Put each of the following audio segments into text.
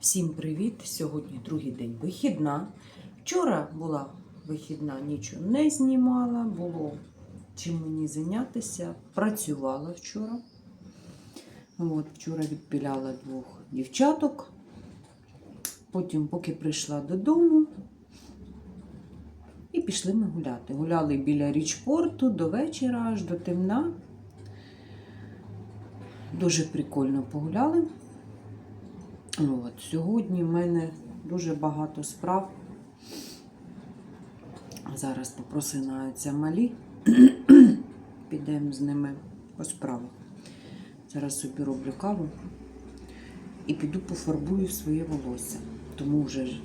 Всім привіт! Сьогодні другий день вихідна. Вчора була вихідна, нічого не знімала, було чим мені зайнятися. Працювала вчора. От, вчора відпіляла двох дівчаток. Потім, поки прийшла додому, і пішли ми гуляти. Гуляли біля річпорту до вечора, аж до темна. Дуже прикольно погуляли. От, сьогодні в мене дуже багато справ. Зараз попросинаються малі. Підемо з ними по справах. Зараз собі роблю каву і піду пофарбую своє волосся. Тому вже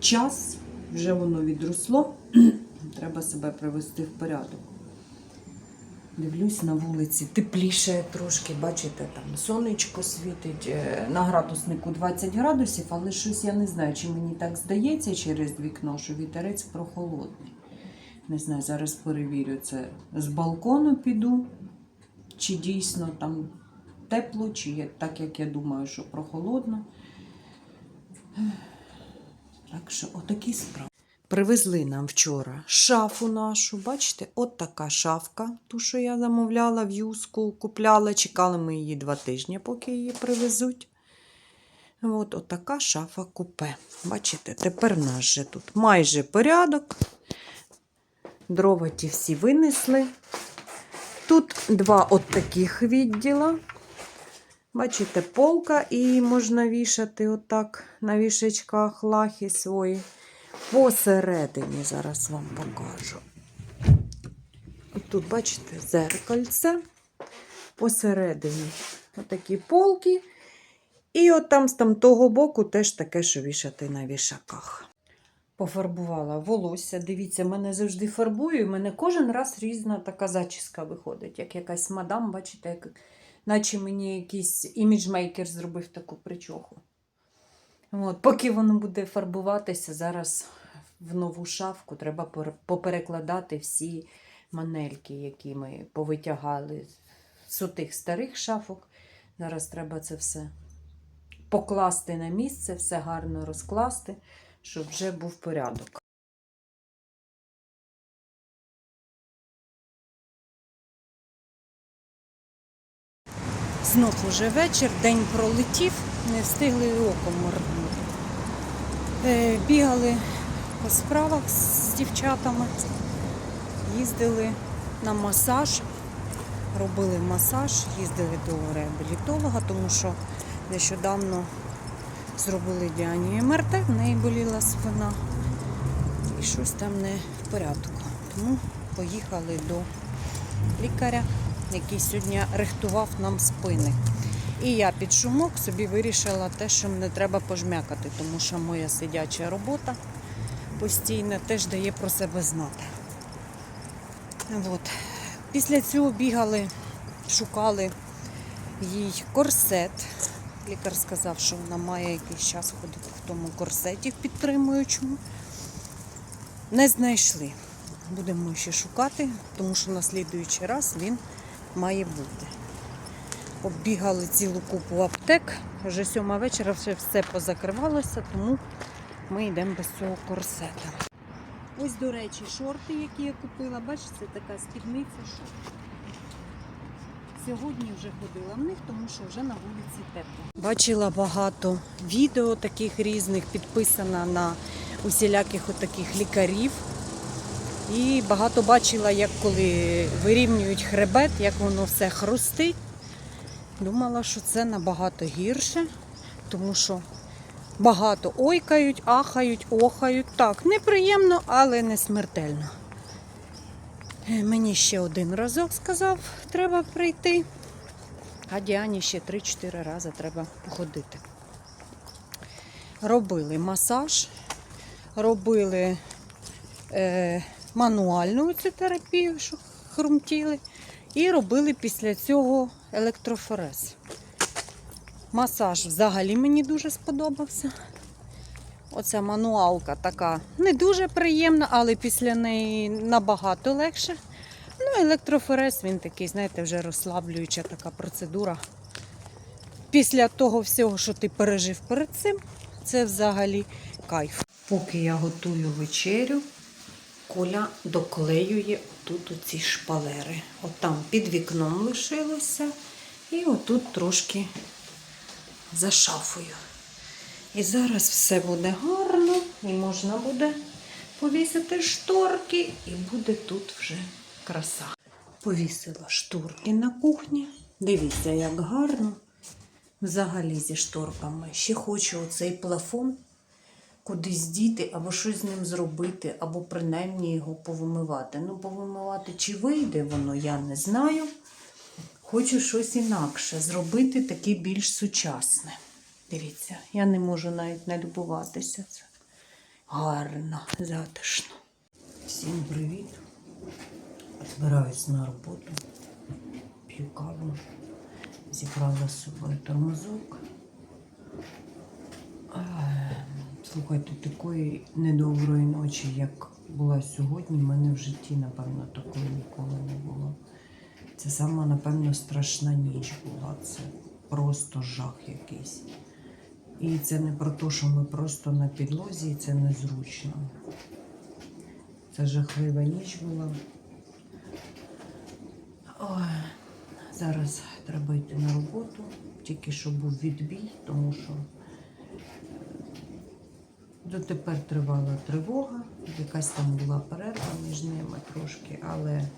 час, вже воно відросло. Треба себе привести в порядок. Дивлюсь на вулиці, тепліше трошки, бачите, там сонечко світить. Е, На градуснику 20 градусів, але щось я не знаю, чи мені так здається через вікно, що вітерець прохолодний. Не знаю, зараз перевірю це. З балкону піду, чи дійсно там тепло, чи так, як я думаю, що прохолодно. Так що, отакі справи. Привезли нам вчора шафу нашу. Бачите, от така шафка, ту, що я замовляла в юску, купляла. Чекали ми її два тижні, поки її привезуть. От, от така шафа купе. Бачите, тепер в нас же тут майже порядок. Дрова ті всі винесли. Тут два от таких відділа. Бачите, полка, і можна вішати отак на вішечках лахи свої. Посередині зараз вам покажу. Тут, бачите, зеркальце. Посередині отакі полки. І от там з там того боку теж таке, що вішати на вішаках. Пофарбувала волосся. Дивіться, мене завжди фарбую, і мене кожен раз різна така зачіска виходить, як якась мадам, бачите, як, наче мені якийсь іміджмейкер зробив таку причоху. От, поки воно буде фарбуватися, зараз в нову шафку треба поперекладати всі манельки, які ми повитягали з отих старих шафок. Зараз треба це все покласти на місце, все гарно розкласти, щоб вже був порядок. Знов уже вечір, день пролетів, не встигли і оком моргнути. Е, бігали по справах з дівчатами, їздили на масаж, робили масаж, їздили до реабілітолога, тому що нещодавно зробили Діані МРТ, в неї боліла спина і щось там не в порядку. Тому поїхали до лікаря, який сьогодні рихтував нам спини. І я під шумок собі вирішила те, що не треба пожмякати, тому що моя сидяча робота постійно теж дає про себе знати. От. Після цього бігали, шукали їй корсет. Лікар сказав, що вона має якийсь час ходити в тому корсеті підтримуючому. Не знайшли. Будемо ще шукати, тому що на слідуючий раз він має бути. Оббігали цілу купу аптек. Вже сьома вечора вже все позакривалося, тому ми йдемо без цього корсета. Ось, до речі, шорти, які я купила. Бачите, така спідниця. Що... Сьогодні вже ходила в них, тому що вже на вулиці тепло. Бачила багато відео таких різних, підписана на усіляких отаких лікарів. І багато бачила, як коли вирівнюють хребет, як воно все хрустить. Думала, що це набагато гірше, тому що багато ойкають, ахають, охають. Так, неприємно, але не смертельно. Е, Мені ще один разок сказав, треба прийти. А Діані ще 3-4 рази треба походити. Робили масаж, робили е, мануальну цю терапію, що хрумтіли, і робили після цього електрофорез. Масаж взагалі мені дуже сподобався. Оця мануалка така не дуже приємна, але після неї набагато легше. Ну, електрофорез, він такий, знаєте, вже розслаблююча така процедура. після того всього, що ти пережив перед цим, це взагалі кайф. Поки я готую вечерю, Коля доклеює тут оці шпалери. От там під вікном лишилося, і отут трошки за шафою. І зараз все буде гарно, і можна буде повісити шторки, і буде тут вже краса. Повісила шторки на кухні. Дивіться, як гарно. Взагалі зі шторками. Ще хочу оцей плафон кудись діти, або щось з ним зробити, або принаймні його повимивати. Ну, повимивати чи вийде воно, я не знаю. Хочу щось інакше зробити, таке більш сучасне. Дивіться, я не можу навіть налюбуватися. Це гарно, затишно. Всім привіт. Збираюсь на роботу, п'ю каву, зібрала з собою тормозок. Е, Слухайте, такої недоброї ночі, як була сьогодні, в мене в житті, напевно, такої ніколи не було. Це сама, напевно, страшна ніч була. Це просто жах якийсь. І це не про те, що ми просто на підлозі, і це незручно. Це жахлива ніч була. Ой, зараз треба йти на роботу, тільки що був відбій, тому що дотепер тривала тривога, якась там була перерва між ними трошки, але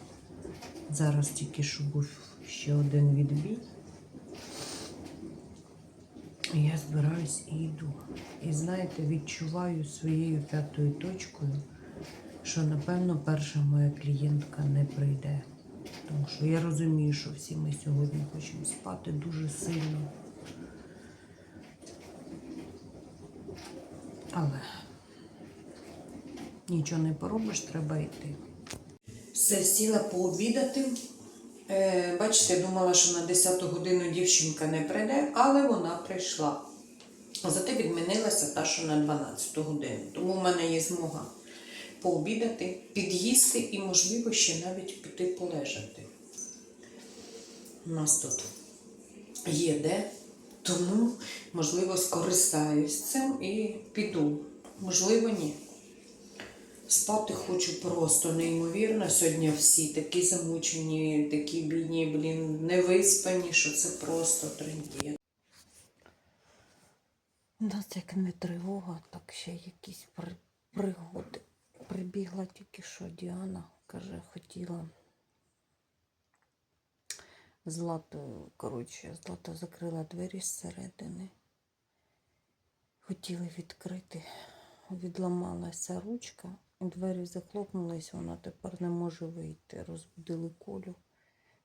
зараз тільки що був ще один відбій. Я збираюсь і йду. І знаєте, відчуваю своєю п'ятою точкою, що напевно перша моя клієнтка не прийде. Тому що я розумію, що всі ми сьогодні хочемо спати дуже сильно. Але нічого не поробиш, треба йти. Все, сіла пообідати. Е, бачите, думала, що на 10 годину дівчинка не прийде, але вона прийшла. Зате відмінилася та, що на 12 годину. Тому в мене є змога пообідати, під'їсти і, можливо, ще навіть піти полежати. У нас тут є де, тому, можливо, скористаюсь цим і піду. Можливо, ні. Спати хочу просто неймовірно. Сьогодні всі такі замучені, такі бідні, блін, невиспані, що це просто трендє. У нас як не тривога, так ще якісь при- пригоди. Прибігла тільки що Діана, каже, хотіла Златою, коротше, Злата закрила двері зсередини. Хотіли відкрити, відламалася ручка, двері захлопнулись, вона тепер не може вийти. Розбудили Колю.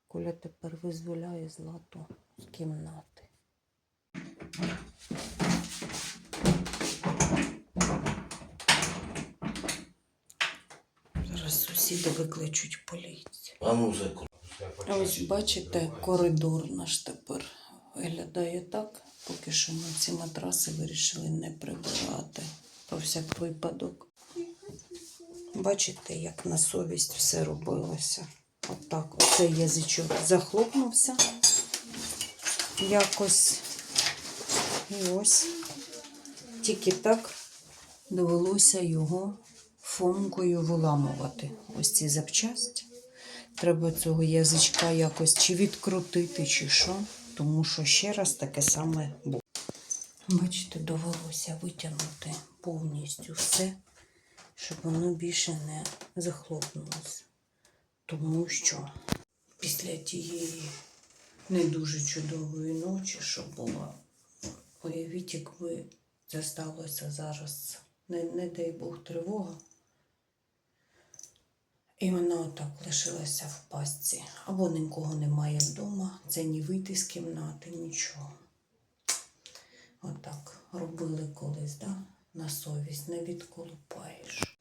Коля тепер визволяє Злату з кімнати. Зараз сусіди викличуть поліцію. А ну закрой. Ось бачите, коридор наш тепер виглядає так. Поки що ми ці матраси вирішили не прибирати. Про всяк випадок. Бачите, як на совість все робилося. Отак, оцей язичок захлопнувся якось. І ось тільки так довелося його фомкою виламувати. Ось ці запчасті. Треба цього язичка якось чи відкрутити, чи що, тому що ще раз таке саме було. Бачите, довелося витягнути повністю все, щоб воно більше не захлопнулося. Тому що після тієї не дуже чудової ночі, що була, уявіть, якби це сталося зараз, не, не дай Бог тривога. І вона отак лишилася в пастці. Або нікого немає вдома, це ні вийти з кімнати, нічого. Отак робили колись, да? На совість не відколупаєш.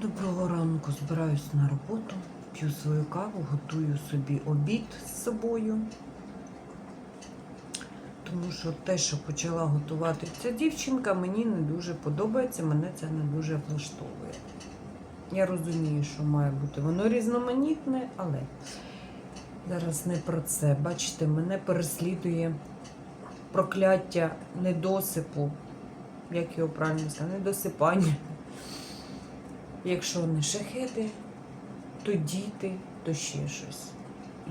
Доброго ранку збираюсь на роботу, п'ю свою каву, готую собі обід з собою. Тому що те, що почала готувати ця дівчинка, мені не дуже подобається, мене це не дуже влаштовує. Я розумію, що має бути воно різноманітне, але зараз не про це. Бачите, мене переслідує прокляття недосипу, як його правильно сказати, недосипання. Якщо не шахети, то діти, то ще щось.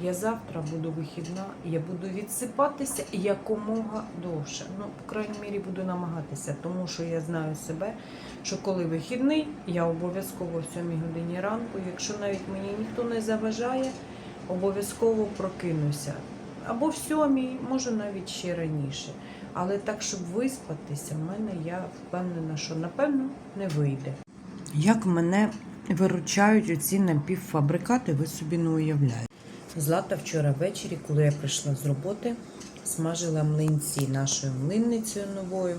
Я завтра буду вихідна, я буду відсипатися якомога довше. Ну, по крайній мірі, буду намагатися, тому що я знаю себе, що коли вихідний, я обов'язково в 7 годині ранку, якщо навіть мені ніхто не заважає, обов'язково прокинуся. Або в сьомій, може навіть ще раніше. Але так, щоб виспатися, в мене я впевнена, що напевно не вийде. Як мене виручають оці напівфабрикати, ви собі не уявляєте. Злата вчора ввечері, коли я прийшла з роботи, смажила млинці нашою млинницею новою.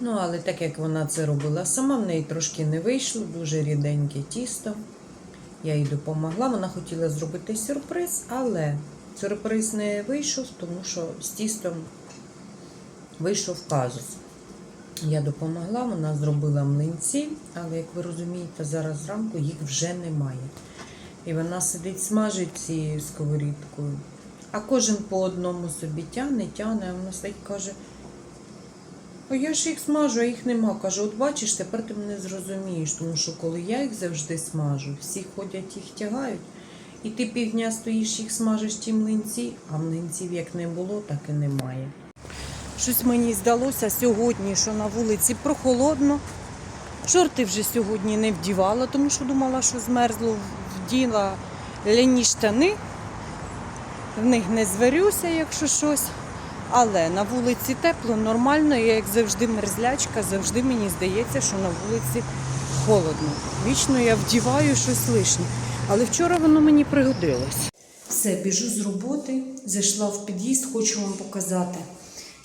Ну, але так як вона це робила сама, в неї трошки не вийшло, дуже ріденьке тісто. Я їй допомогла. Вона хотіла зробити сюрприз, але сюрприз не вийшов, тому що з тістом вийшов казус. Я допомогла, вона зробила млинці, але, як ви розумієте, зараз зранку їх вже немає. І вона сидить, смажить цією сковорідкою. А кожен по одному собі тяне, тяне, а вона стоїть каже: я ж їх смажу, а їх нема. Каже, от бачиш, тепер ти мене зрозумієш, тому що коли я їх завжди смажу, всі ходять їх тягають. І ти півдня стоїш їх смажиш ті млинці, а млинців як не було, так і немає. Щось мені здалося сьогодні, що на вулиці прохолодно. Шорти вже сьогодні не вдівала, тому що думала, що змерзло, вділа ляні штани. В них не зварюся, якщо щось. Але на вулиці тепло, нормально, я як завжди мерзлячка, завжди мені здається, що на вулиці холодно. Вічно я вдіваю щось лишнє. Але вчора воно мені пригодилось. Все, біжу з роботи, зайшла в під'їзд, хочу вам показати.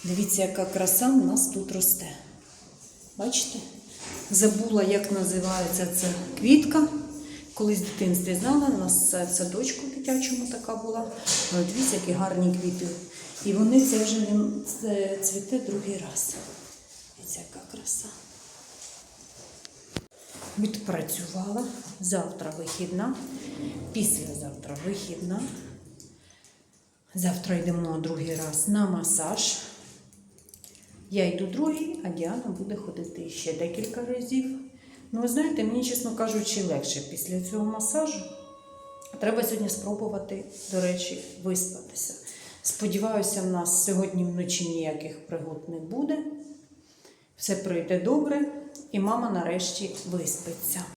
Дивіться, яка краса в нас тут росте. Бачите? Забула, як називається ця квітка. Колись в дитинстві знала, у нас в садочку дитячому така була. Але дивіться, які гарні квіти. І вони це вже не цвіте другий раз. Дивіться, яка краса. Відпрацювала. Завтра вихідна, післязавтра вихідна. Завтра йдемо другий раз на масаж. Я йду другий, а Діана буде ходити ще декілька разів. Ну, ви знаєте, мені, чесно кажучи, легше після цього масажу. Треба сьогодні спробувати, до речі, виспатися. Сподіваюся, в нас сьогодні вночі ніяких пригод не буде. Все пройде добре, і мама нарешті виспиться.